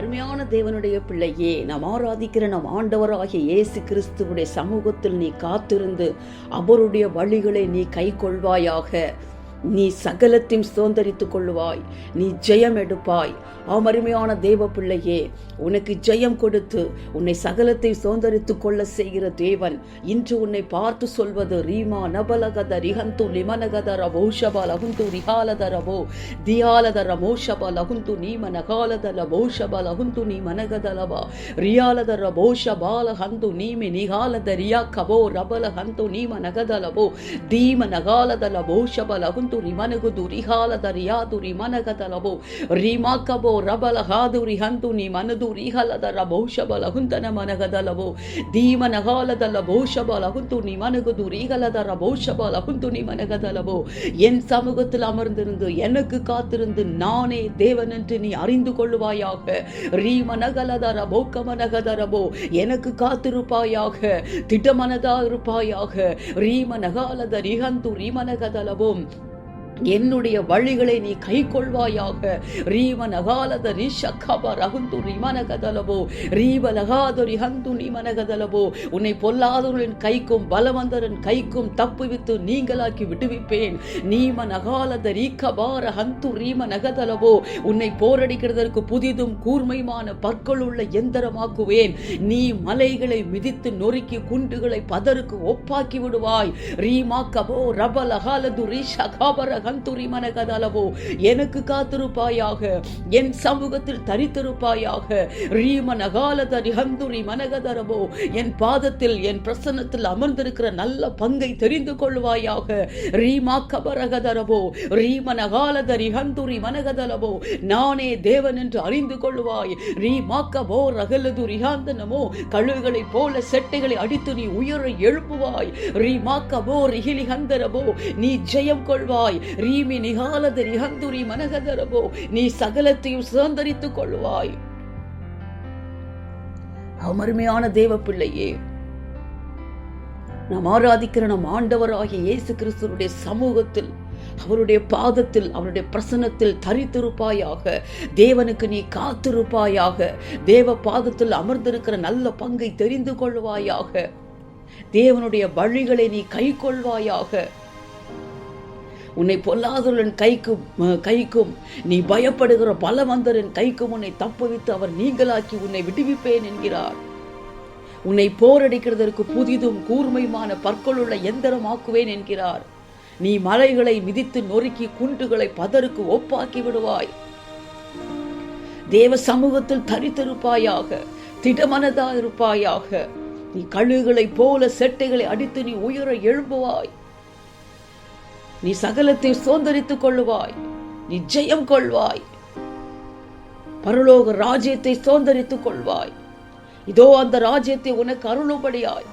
அருமையான தேவனுடைய பிள்ளையே நாம் ஆராதிக்கிற நம் ஆண்டவராகிய இயேசு கிறிஸ்துவுடைய சமூகத்தில் நீ காத்திருந்து அவருடைய வழிகளை நீ கை கொள்வாயாக நீ சகலத்தையும் சுதந்திரித்துக் கொள்ளுவாய். நீ ஜெயம் எடுப்பாய். ஆம் அருமையான தேவ பிள்ளையே உனக்கு ஜெயம் கொடுத்து உன்னை சகலத்தை சுதந்திரித்துக் கொள்ள செய்கிற தேவன் இன்று உன்னை பார்த்து சொல்வது ரீமா நபலகத ரிஹந்து லிமனகத ரவோ லகுந்து ரிஹாலத ரவோ தியாலத லகுந்து நீம நகாலத லவோ லகுந்து நீ மனகத லவா ரியாலத ஹந்து நீமி நிகாலத ரியா கபோ ரபல ஹந்து நீம நகத லவோ தீம நகாலத லவோ லகுந்து ಲಹುಂತು ರಿಮನಗುದು ರಿಹಾಲದ ರಿಯಾದು ರಿಮನಗದ ಲಬೋ ರಿಮಾಕಬೋ ರಬಲ ಹಾದು ರಿಹಂತು ನಿ ಮನದು ರಿಹಲದ ರಭೌಷಬ ಲಹುಂತನ ಮನಗದ ಲಬೋ ದೀಮ ನಗಾಲದ ಲಭೌಷಬ ಲಹುಂತು ನಿ ಮನಗುದು ரிகலத ரபோஷபா லகுந்து நீ மனகதலவோ என் சமூகத்தில் அமர்ந்திருந்து எனக்கு காத்திருந்து நானே தேவன் என்று நீ அறிந்து கொள்ளுவாயாக ரீமனகலத ரபோக்கமனகதரபோ எனக்கு காத்திருப்பாயாக திட்டமனதா இருப்பாயாக ரீமனகாலத ரிஹந்து ரீமனகதலவோம் என்னுடைய வழிகளை நீ கை கொள்வாயாக ரீம நகாலத ரிஷகப ரகுந்து ரிமனகதலவோ ரீப ஹந்து ரிஹந்து நிமனகதலவோ உன்னை பொல்லாதவர்களின் கைக்கும் பலவந்தரின் கைக்கும் தப்புவித்து நீங்களாக்கி விடுவிப்பேன். நீம நகாலத ரீகபார ஹந்து ரீம நகதலவோ உன்னை போரடிக்கிறதற்கு புதிதும் கூர்மையுமான பற்கள் உள்ள எந்திரமாக்குவேன். நீ மலைகளை மிதித்து நொறுக்கி குண்டுகளை பதருக்கு ஒப்பாக்கி விடுவாய். ரீமா கபோ ரப லகாலது கந்துரி மனகதளவோ எனக்கு காத்திருப்பாயாக என் சமூகத்தில் தரித்திருப்பாயாக. ரீம நகாலதரி ஹந்துரி மனகதரவோ என் பாதத்தில் என் பிரசன்னத்தில் அமர்ந்திருக்கிற நல்ல பங்கை தெரிந்து கொள்வாயாக. ரீமா கபரகதரவோ ரீம நகாலதரி ஹந்துரி மனகதளவோ நானே தேவன் என்று அறிந்து கொள்வாய். ரீமாக்கபோ ரகலது ரிஹாந்தனமோ கழுகுகளைப் போல செட்டைகளை அடித்து நீ உயர எழுப்புவாய். ரீமாக்கபோ ரிஹிலி ஹந்தரவோ நீ ஜெயம் கொள்வாய். ரீமி நிகாலத ரிஹந்துரி மனகதரபோ நீ சகலத்தையும் சுதந்திரித்துக் கொள்வாய். அமருமையான தேவ பிள்ளையே நாம் ஆராதிக்கிற நம் ஆண்டவராகிய இயேசு கிறிஸ்துவனுடைய சமூகத்தில் அவருடைய பாதத்தில் அவருடைய பிரசன்னத்தில் தரித்திருப்பாயாக தேவனுக்கு நீ காத்திருப்பாயாக தேவ பாதத்தில் அமர்ந்திருக்கிற நல்ல பங்கை தெரிந்து கொள்வாயாக தேவனுடைய வழிகளை நீ கை கொள்வாயாக உன்னை பொல்லாதவர்களின் கைக்கும் கைக்கும் நீ பயப்படுகிற பலவந்தரின் கைக்கும் உன்னை தப்புவித்து அவர் நீங்களாக்கி உன்னை விடுவிப்பேன் என்கிறார். உன்னை போரடிக்கிறதற்கு புதிதும் கூர்மையுமான பற்களுள்ள எந்திரமாக்குவேன் என்கிறார். நீ மலைகளை மிதித்து நொறுக்கி குண்டுகளை பதருக்கு ஒப்பாக்கி விடுவாய். தேவ சமூகத்தில் தரித்திருப்பாயாக திடமனதா இருப்பாயாக நீ கழுகுகளைப் போல செட்டைகளை அடித்து நீ உயர எழும்புவாய். நீ சகலத்தை சுதந்திரித்துக் கொள்ளுவாய். நீ ஜெயம் கொள்வாய். பரலோக ராஜ்யத்தை சுதந்திரித்துக் கொள்வாய். இதோ அந்த ராஜ்யத்தை உனக்கு அருளும்படியாய்.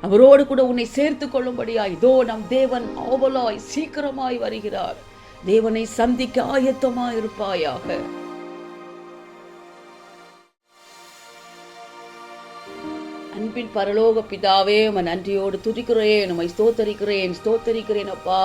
அவரோடு கூட உன்னை சேர்த்துக் கொள்ளும்படியாய். இதோ நம் தேவன் ஆவலாய் சீக்கிரமாய் வருகிறார். தேவனை சந்திக்க ஆயத்தமாய் இருப்பாயாக அன்பின் பரலோக பிதாவே உம நன்றியோடு துதிக்கிறேன் உம்மை ஸ்தோத்தரிக்கிறேன் ஸ்தோத்தரிக்கிறேன் அப்பா.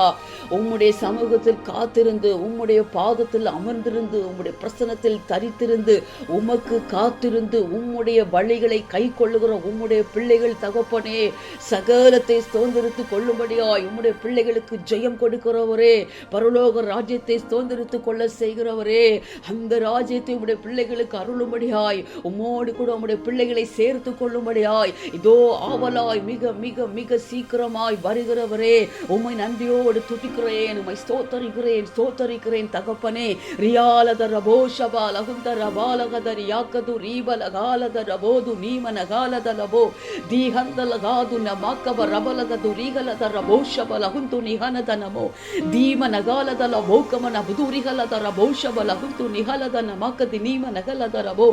உம்முடைய சமூகத்தில் காத்திருந்து உம்முடைய பாதத்தில் அமர்ந்திருந்து உம்முடைய பிரசனத்தில் தரித்திருந்து உமக்கு காத்திருந்து உம்முடைய வழிகளை கை கொள்ளுகிற உம்முடைய பிள்ளைகள் தகப்பனே சகலத்தை சுதந்திரித்து கொள்ளும்படியாய் உம்முடைய பிள்ளைகளுக்கு ஜெயம் கொடுக்கிறவரே பரலோக ராஜ்யத்தை சுதந்திரித்து கொள்ள செய்கிறவரே அந்த ராஜ்யத்தை உம்முடைய பிள்ளைகளுக்கு அருளும்படியாய் உம்மோடு கூட உம்முடைய பிள்ளைகளை சேர்த்து கொள்ளும்படியாய் இருக்கிறாய் இதோ ஆவலாய் மிக மிக மிக சீக்கிரமாய் வருகிறவரே உம்மை நன்றியோடு துடிக்கிறேன் உம்மை ஸ்தோத்தரிக்கிறேன் ஸ்தோத்தரிக்கிறேன் தகப்பனே. ரியாலத ரபோஷபா லகுந்த ரபாலகத ரியாக்கது ரீபல காலத ரபோது நீமன காலத லபோ தீஹந்தல காது நமாக்கவ ரபலகது ரீகலத ரபோஷப லகுந்து நிகனத நமோ தீமன காலத லபோக்கமன புதுரிகலத ரபோஷப லகுந்து நிகலத நமாக்கதி நீமன கலத ரபோ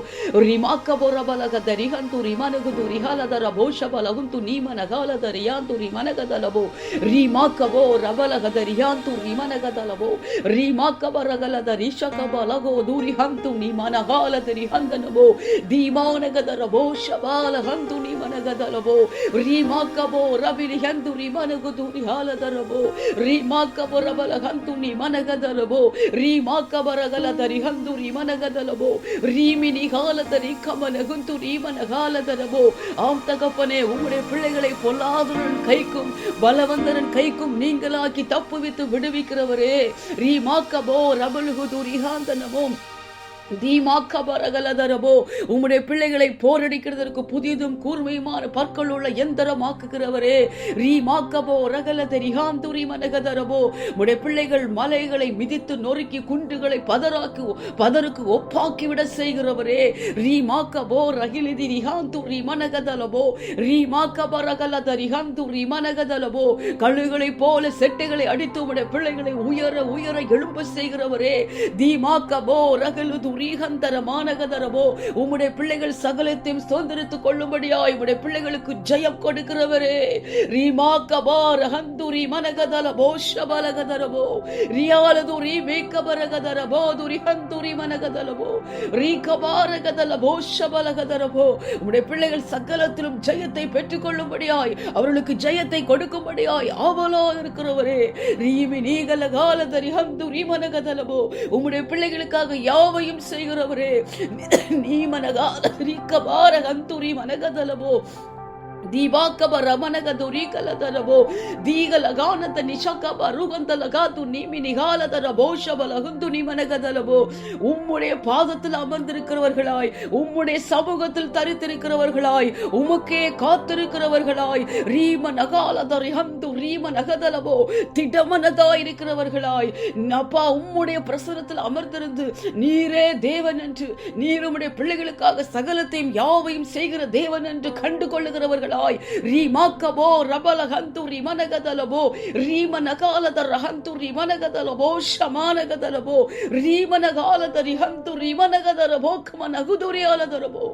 ரிமாக்கபோ ரபலகத ரிஹந்து ரிமனகுது ரிஹ ರಿಯಾಲದರ ಬಹುಶಬಲಹುಂತು ನೀಮನ ಕಾಲದ ರಿಯಾಂತು ರಿಮನಗದಲಬೋ ರೀಮಾಕವೋ ರಬಲಗದ ರಿಯಾಂತು ರಿಮನಗದಲಬೋ ರೀಮಾಕವ ರಗಲದ ರಿಷಕಬ ಲಗೋ ದೂರಿ ಹಂತು ನೀಮನ ಗಾಲದ ರಿಹಂಗನಬೋ ದೀಮಾನಗದರ ಬಹುಶಬಾಲ ಹಂತು ನೀಮನಗದಲಬೋ ರೀಮಾಕಬೋ ರಬಿರಿ ಹಂತು ರಿಮನಗು ದೂರಿ ಹಾಲದರಬೋ ರೀಮಾಕಬೋ ರಬಲ ಹಂತು ನಿಮನಗದಲಬೋ ರೀಮಾಕಬರಗಲದ ರಿಹಂದು ರಿಮನಗದಲಬೋ ರೀಮಿನಿ ಹಾಲದ ರಿಕಮನಗುಂತು ರೀಮನ ಹಾಲದರಬೋ ஆம் தகப்பனே உம்முடைய பிள்ளைகளை பொல்லாதவன் கைக்கும் பலவந்தரன் கைக்கும் நீங்களாக்கி தப்புவித்து விடுவிக்கிறவரே. ரீமாக்கபோ ரபலுகுது ரிஹாந்தனமும் தீமாக்கபரகலதரபோ உம்முடைய பிள்ளைகளை போரடிக்கிறதற்கு புதிதும் கூர்மையுமான பற்கள் உள்ள எந்திரமாக்குகிறவரே ரீமாக்கபோ ரகலத ரிஹாந்துரி மனகதரபோ உடைய பிள்ளைகள் மலைகளை மிதித்து நொறுக்கி குண்டுகளை பதராக்கு பதருக்கு ஒப்பாக்கி விட செய்கிறவரே. ரீமாக்கபோ ரகிலிதி ரிஹாந்துரி மனகதலபோ ரீமாக்கபரகலத ரிஹாந்துரி மனகதலபோ கழுகளை போல செட்டைகளை அடித்து உடைய பிள்ளைகளை உயர உயர எழும்ப செய்கிறவரே. தீமாக்கபோ ரகலுது துரீகந்தரமானகதரமோ உம்முடைய பிள்ளைகள் சகலத்தையும் சுதந்திரித்துக் கொள்ளும்படியாய் உம்முடைய பிள்ளைகளுக்கு ஜெயம் கொடுக்கிறவரே. ரீமா ரீமாக்கபா ரஹந்துரி மனகதலபோ ஷபலகதரபோ ரியாலது ரீமேக்கபரகதரபோ துரிஹந்துரி மனகதலபோ ரீகபாரகதலபோ ஷபலகதரபோ உம்முடைய பிள்ளைகள் சகலத்திலும் ஜெயத்தை பெற்றுக் கொள்ளும்படியாய் அவர்களுக்கு ஜெயத்தை கொடுக்கும்படியாய் ஆவலா இருக்கிறவரே. ரீமி நீகல காலதரி ஹந்துரி மனகதலபோ உம்முடைய பிள்ளைகளுக்காக யாவையும் செய்கிறவரே. நீ மனகால ரீக்கபார ஹந்துரி மனகதலபோ. ದೀವಾಕಬ ರಮನಗ ದುರೀಕಲದರಬೋ ದೀಗಲ ಗಾನದ ನಿಶಕಬ ರುಗಂತಲ காத்து நீமி நிகாலதர போஷபல குந்து நிமனகதலபோ உம்முடைய பாதத்தில் அமர்ந்திருக்கிறவர்களாய் உம்முடைய சமூகத்தில் தரித்திருக்கிறவர்களாய் உமக்கே காத்திருக்கிறவர்களாய் ரீம நகாலதரி ஹந்து ரீம நகதலபோ திடமனதாய் இருக்கிறவர்களாய் அப்பா உம்முடைய பிரசனத்தில் அமர்ந்திருந்து நீரே தேவன் என்று நீர் உம்முடைய பிள்ளைகளுக்காக சகலத்தையும் யாவையும் செய்கிற தேவன் என்று கண்டு கொள்ளுகிறவர்களாய் ரீமாக்கபோ ரபல ஹந்து ரிமனகதலபோ ரீமனகாலத ரஹந்து ரிமனகதலபோ ஷமானகதலபோ ரீமனகாலத ரிஹந்து ரிமனகதலபோ கமனகுதுரியாலதலபோ.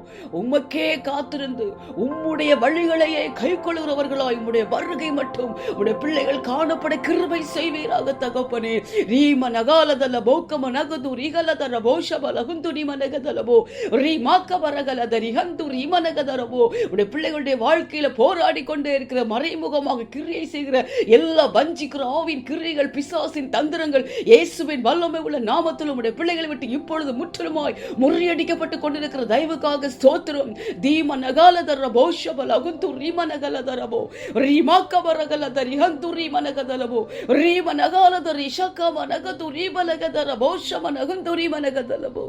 உமக்கே காத்திருந்து உம்முடைய வழிகளையே கைக்கொள்கிறவர்களாய் உம்முடைய வருகை மட்டும் உம்முடைய பிள்ளைகள் காணப்பட கிருபை செய்வீராக தகப்பனே. ரீம நகாலதல போக்கம நகது ரிகலதர போஷப லகுந்து நிமனகதலபோ ரீமாக்க வரகலத ரிஹந்து ரிமனகதரபோ உடைய பிள்ளைகளுடைய வாழ்க்கையில் போராடி கொண்டே இருக்கிற மறைமுகமாக கிரியை செய்கிற எல்லா வஞ்சிக்கிற ஆவின் கிரியைகள் பிசாசின் தந்திரங்கள் இயேசுவின் வல்லமை உள்ள நாமத்தில் உடைய பிள்ளைகளை விட்டு இப்பொழுது முற்றிலுமாய் முறியடிக்கப்பட்டு கொண்டிருக்கிற தயவுக்காக ஸ்தோத்திரம். தீம நகாலதர போஷப லகுந்து ரீம நகலதரபோ ரீமாக்க வரகலத ரிஹந்து ரீம நகதலபோ ரீம நகாலத ரிஷக்கம நகது ரீம நகதர ஷம நகுந்து ரீம நகதலபோ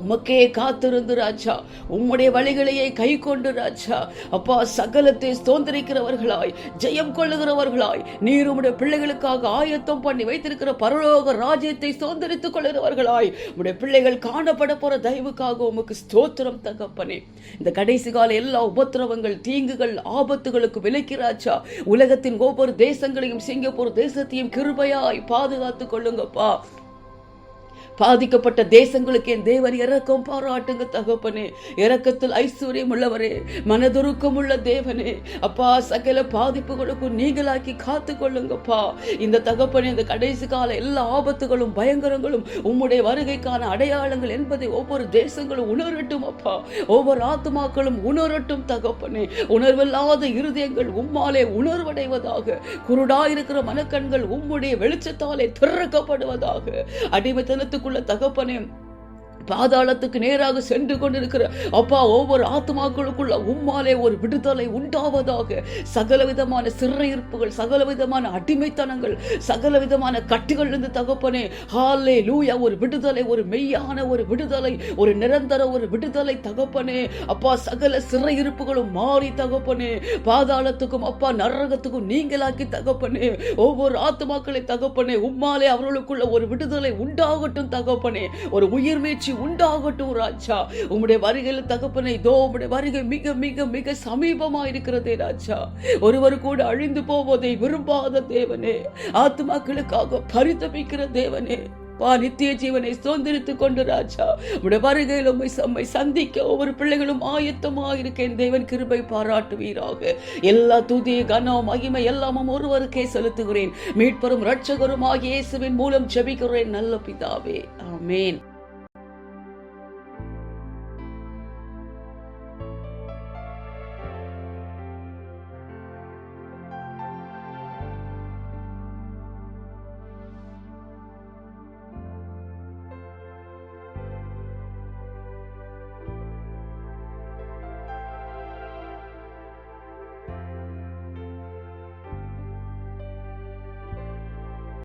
உமக்கே காத்திருந்து ராஜா. உம்முடைய வழிகளையே கை கொண்டு ராஜா. அப்பா சகலத்தை ஸ்தோந்தரிக்கிறவர்களாய் ஜெயம் கொள்ளுகிறவர்களாய் நீர் உம்முடைய பிள்ளைகளுக்காக ஆயத்தம் பண்ணி வைத்திருக்கிற பரலோக ராஜ்யத்தை ஸ்தோந்தரித்துக் கொள்ளுகிறவர்களாய். உம்முடைய பிள்ளைகள் காணப்பட போற தயவுக்காக உமக்கு ஸ்தோத்திரம் தகப்பனே. இந்த கடைசி கால எல்லா உபத்திரவங்கள் தீங்குகள் ஆபத்துகளுக்கு விலக்கிறாச்சா உலகத்தின் ஒவ்வொரு தேசங்களையும் சிங்கப்பூர் தேசத்தையும் கிருபையாய் பாதுகாத்துக் கொள்ளுங்கப்பா. பாதிக்கப்பட்ட தேசங்களுக்கு என் தேவர் இறக்கம் பாராட்டுங்க தகப்பனே. இறக்கத்தில் ஐஸ்வர்யம் உள்ளவரே மனதுருக்கம் உள்ள தேவனே. அப்பா சகல பாதிப்புகளுக்கும் நீங்களாக்கி காத்து கொள்ளுங்கப்பா இந்த தகப்பனே இந்த கடைசி கால எல்லா ஆபத்துகளும் பயங்கரங்களும் உம்முடைய வருகைக்கான அடையாளங்கள் என்பதை ஒவ்வொரு தேசங்களும் உணரட்டும் அப்பா. ஒவ்வொரு ஆத்துமாக்களும் உணரட்டும் தகப்பனே. உணர்வில்லாத இருதயங்கள் உம்மாலே உணர்வடைவதாக குருடாயிருக்கிற மனக்கண்கள் உம்முடைய வெளிச்சத்தாலே திறக்கப்படுவதாக எனக்குள்ள தகப்பனே பாதாளத்துக்கு நேராக சென்று கொண்டிருக்கிற அப்பா ஒவ்வொரு ஆத்மாக்களுக்குள்ள உம்மாலே ஒரு விடுதலை உண்டாவதாக. சகல விதமான சிறையிருப்புகள் சகல விதமான அடிமைத்தனங்கள் சகல விதமான கட்டுகள் இருந்து தகப்பனே ஹாலே லூயா ஒரு விடுதலை ஒரு மெய்யான ஒரு விடுதலை ஒரு நிரந்தர ஒரு விடுதலை தகப்பனே. அப்பா சகல சிறையிருப்புகளும் மாறி தகப்பனே. பாதாளத்துக்கும் அப்பா நரகத்துக்கும் நீங்களாக்கி தகப்பனே. ஒவ்வொரு ஆத்மாக்களை தகப்பனே உம்மாலே அவர்களுக்குள்ள ஒரு விடுதலை உண்டாகட்டும் தகப்பனே. ஒரு உயிர்மீச்சி உண்டாகட்டும் ராஜா. உம்முடைய வருகையில் தகப்பனை இதோ உம்முடைய வருகை மிக மிக மிக சமீபமா இருக்கிறதே ராஜா. ஒருவர் கூட அழிந்து போவதை விரும்பாத தேவனே. ஆத்மாக்களுக்காக பரிதபிக்கிற தேவனே. பா நித்திய ஜீவனை சுதந்திரித்துக் கொண்டு ராஜா. உடைய வருகையில் உண்மை சம்மை சந்திக்க ஒவ்வொரு பிள்ளைகளும் ஆயத்தமாக இருக்கேன் தேவன் கிருபை பாராட்டுவீராக. எல்லா துதி கனம் மகிமை எல்லாமும் ஒருவருக்கே செலுத்துகிறேன். மீட்பரும் இரட்சகரும் ஆகிய இயேசுவின் மூலம் ஜெபிக்கிறேன் நல்ல பிதாவே. ஆமேன்.